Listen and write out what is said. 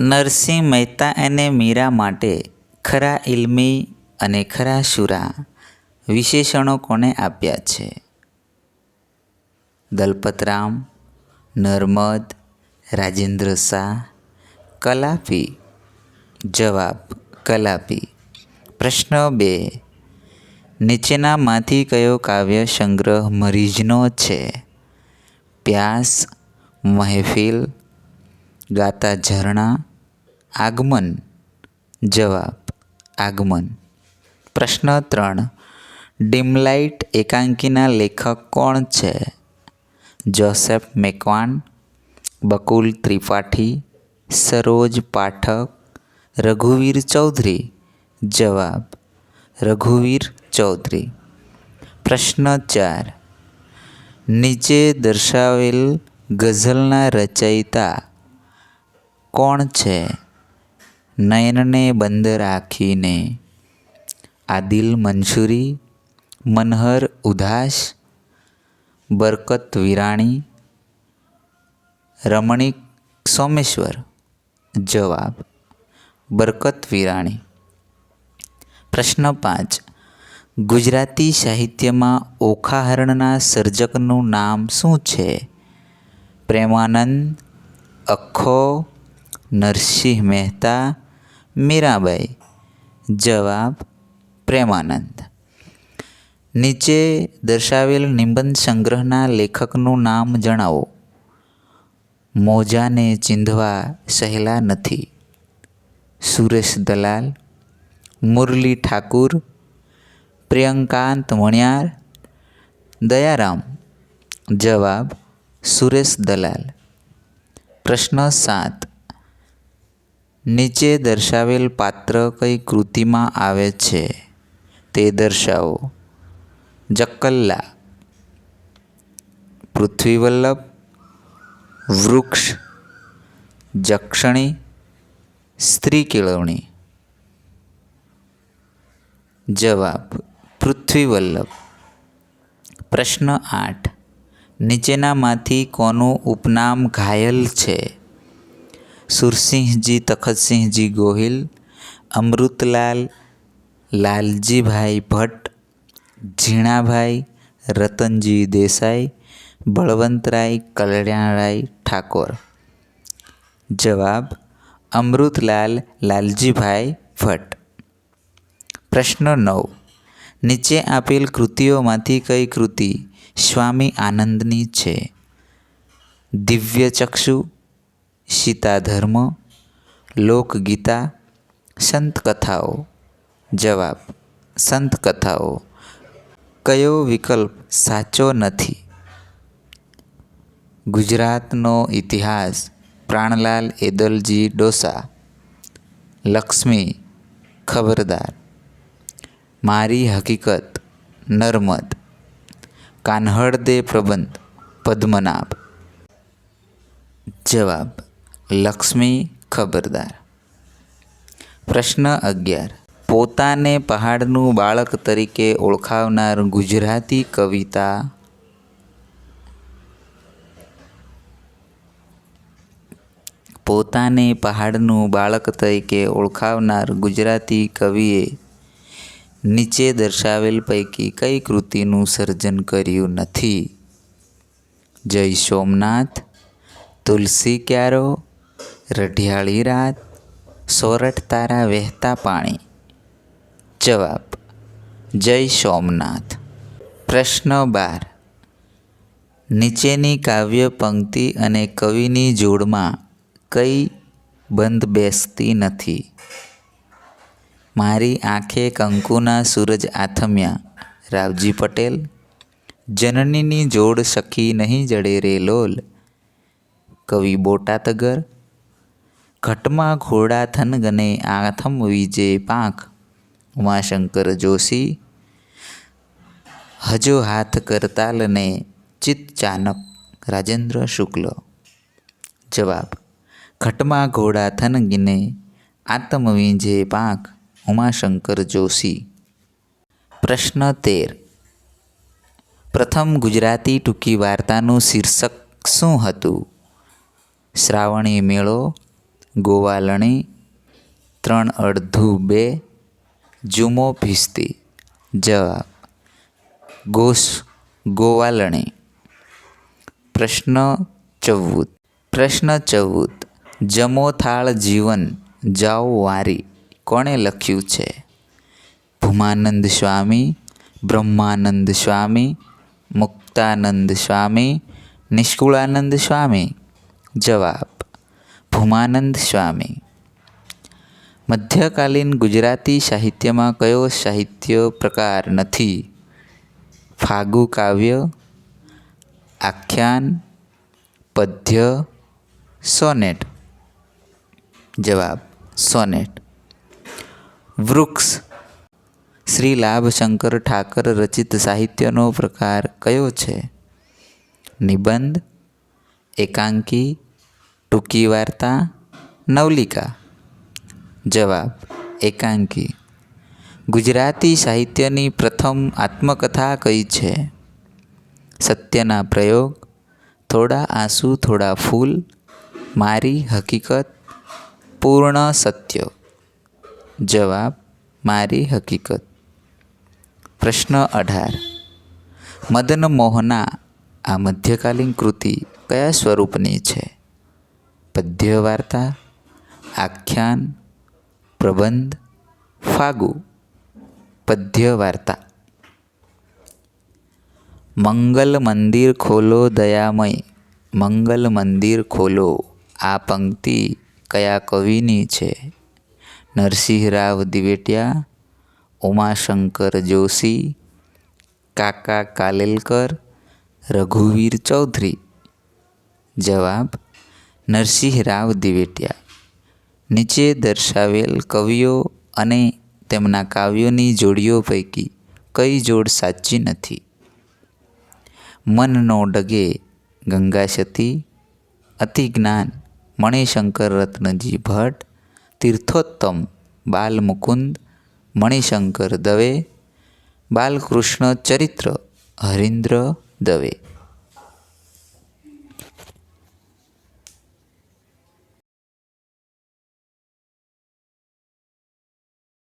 નરસિંહ મહેતા અને મીરા માટે ખરા ઇલ્મી અને ખરા શુરા વિશેષણો કોણે આપ્યા છે? દલપતરામ, નર્મદ, રાજેન્દ્ર શાહ, કલાપી, જવાબ, કલાપી. પ્રશ્ન બે, નીચેનામાંથી કયો કાવ્ય સંગ્રહ મરીજનો છે? પ્યાસ, મહેફિલ ગાતા ઝરણા, આગમન, જવાબ, આગમન. પ્રશ્ન ત્રણ, ડિમલાઇટ એકાંકીના લેખક કોણ છે? જોસેફ મેકવાન બકુલ ત્રિપાઠી, સરોજ પાઠક, રઘુવીર ચૌધરી. જવાબ, રઘુવીર ચૌધરી. પ્રશ્ન ચાર, નીચે દર્શાવેલ ગઝલના રચયિતા કોણ છે? નયનને બંધ રાખીને. આદિલ મંસૂરી મનહર ઉદાસ, બરકત વિરાણી, રમણીક સોમેશ્વર. જવાબ, બરકત વિરાણી. પ્રશ્ન પાંચ, ગુજરાતી સાહિત્યમાં ઓખાહરણના સર્જકનું નામ શું છે? પ્રેમાનંદ અખ્ખો નરસિંહ મહેતા, મીરાબાઈ. જવાબ, પ્રેમાનંદ. નીચે દર્શાવેલ નિબંધ સંગ્રહના લેખકનું નામ જણાવો. મોજાને ચીંધવા સહેલા નથી. સુરેશ દલાલ, મુરલી ઠાકુર, પ્રિયંકાંત વણિયાર દયારામ. જવાબ, સુરેશ દલાલ. પ્રશ્ન સાત. નીચે દર્શાવેલ પાત્ર કઈ કૃતિમાં આવે છે? તે દર્શાવો. જક્કલ્લા. પૃથ્વીવલ્લભ. વૃક્ષ. જક્ષણી. સ્ત્રી કેળવણી. જવાબ. પૃથ્વીવલ્લભ. પ્રશ્ન આઠ. નીચેનામાંથી કોનું ઉપનામ ઘાયલ છે? સુરસિંહજી, તખતસિંહજી ગોહિલ, અમૃતલાલ, લાલજીભાઈ ભટ્ટ, ઝીણાભાઈ, રતનજી દેસાઈ, બળવંતરાય કલ્યાણરાય ઠાકોર. જવાબ, અમૃતલાલ લાલજીભાઈ ભટ્ટ. પ્રશ્ન નવ. નીચે આપેલ કૃતિઓમાંથી કઈ કૃતિ સ્વામી આનંદની છે? દિવ્યચક્ષુ સીતાધર્મ, લોકગીતા, સંતકથાઓ. જવાબ, સંતકથાઓ. કયો વિકલ્પ સાચો નથી? ગુજરાતનો ઇતિહાસ, પ્રાણલાલ એદલજી ડોસા. લક્ષ્મી, ખબરદાર. મારી હકીકત, નર્મદ. કાન્હડ પ્રબંધ, પદ્મનાભ. જવાબ લક્ષ્મી ખબરદાર. પ્રશ્ન અગિયાર. પોતાને પહાડનું બાળક તરીકે ઓળખાવનાર ગુજરાતી કવિતા પોતાને પહાડનું બાળક તરીકે ઓળખાવનાર ગુજરાતી કવિએ નીચે દર્શાવેલ પૈકી કઈ કૃતિનું સર્જન કર્યું નથી? જય સોમનાથ. તુલસી ક્યારો. રઢિયાળી રાત, સોરઠ તારા વહેતા પાણી. જવાબ, જય સોમનાથ. પ્રશ્ન બાર. નીચેની કાવ્ય પંક્તિ અને કવિની જોડમાં કઈ બંધ બેસતી નથી? મારી આંખે કંકુના સૂરજ આથમ્યા. રાવજી પટેલ, જનનીની જોડ સખી નહીં જડે રે લોલ. કવિ બોટાતગર ઘટમાં ઘોડા થનગને આથમ વિજે પાંખ. ઉમાશંકર જોશી, હજો હાથ કરતાલને ચિત્ત ચાનક રાજેન્દ્ર શુક્લ. જવાબ, ઘટમાં ઘોડા થનગીને આતમ વિંજે પાંખ, ઉમાશંકર જોશી. પ્રશ્ન તેર, પ્રથમ ગુજરાતી ટૂંકી વાર્તાનું શીર્ષક શું હતું? શ્રાવણી મેળો ગોવાલણી, ત્રણ અડધું બે, જુમો ભીસ્તી. જવાબ, ગોસ ગોવાલણી. પ્રશ્ન ચૌદ. પ્રશ્ન ચૌદ, જમો થાળ જીવન, જાઓ વારી. કોણે લખ્યું છે? ભૂમાનંદ સ્વામી, બ્રહ્માનંદ સ્વામી, મુક્તાનંદ સ્વામી, નિષ્કુળાનંદ સ્વામી. જવાબ ભૂમાનંદ સ્વામી. મધ્યકાલીન ગુજરાતી સાહિત્યમાં કયો સાહિત્ય પ્રકાર નથી? ફાગુ કાવ્ય, આખ્યાન, પદ્ય, સોનેટ. જવાબ, સોનેટ. વૃક્ષ. શ્રી લાભશંકર ઠાકર રચિત સાહિત્યનો પ્રકાર કયો છે? નિબંધ, એકાંકી ટૂંકી વાર્તા નવલિકા. જવાબ, એકાંકી. ગુજરાતી સાહિત્યની પ્રથમ આત્મકથા કઈ છે? સત્યના પ્રયોગ, થોડા આંસુ, થોડા ફૂલ, મારી હકીકત, પૂર્ણ સત્ય. જવાબ, મારી હકીકત. પ્રશ્ન અઢાર. મદન મોહના આ મધ્યકાલીન કૃતિ કયા સ્વરૂપની છે? પદ્ય વાર્તા આખ્યાન, પ્રબંધ, ફાગુ પદ્ય વાર્તા મંગલ મંદિર ખોલો દયામય, મંગલ મંદિર ખોલો, આ પંક્તિ કયા કવિની છે? નરસિંહરાવ દિવેટિયા, ઉમાશંકર જોશી, કાકા કાલેલકર, રઘુવીર ચૌધરી. જવાબ નરસિંહરાવ દિવેટિયા. નીચે દર્શાવેલ કવિઓ અને તેમના કાવ્યોની જોડીઓ પૈકી કઈ જોડ સાચી નથી? મનનો ડગે ગંગાસતી અતિજ્ઞાન મણિશંકર રત્નજી ભટ્ટ, તીર્થોત્તમ બાલમુકુંદ, મણિશંકર દવે, બાલકૃષ્ણ ચરિત્ર હરીન્દ્ર દવે.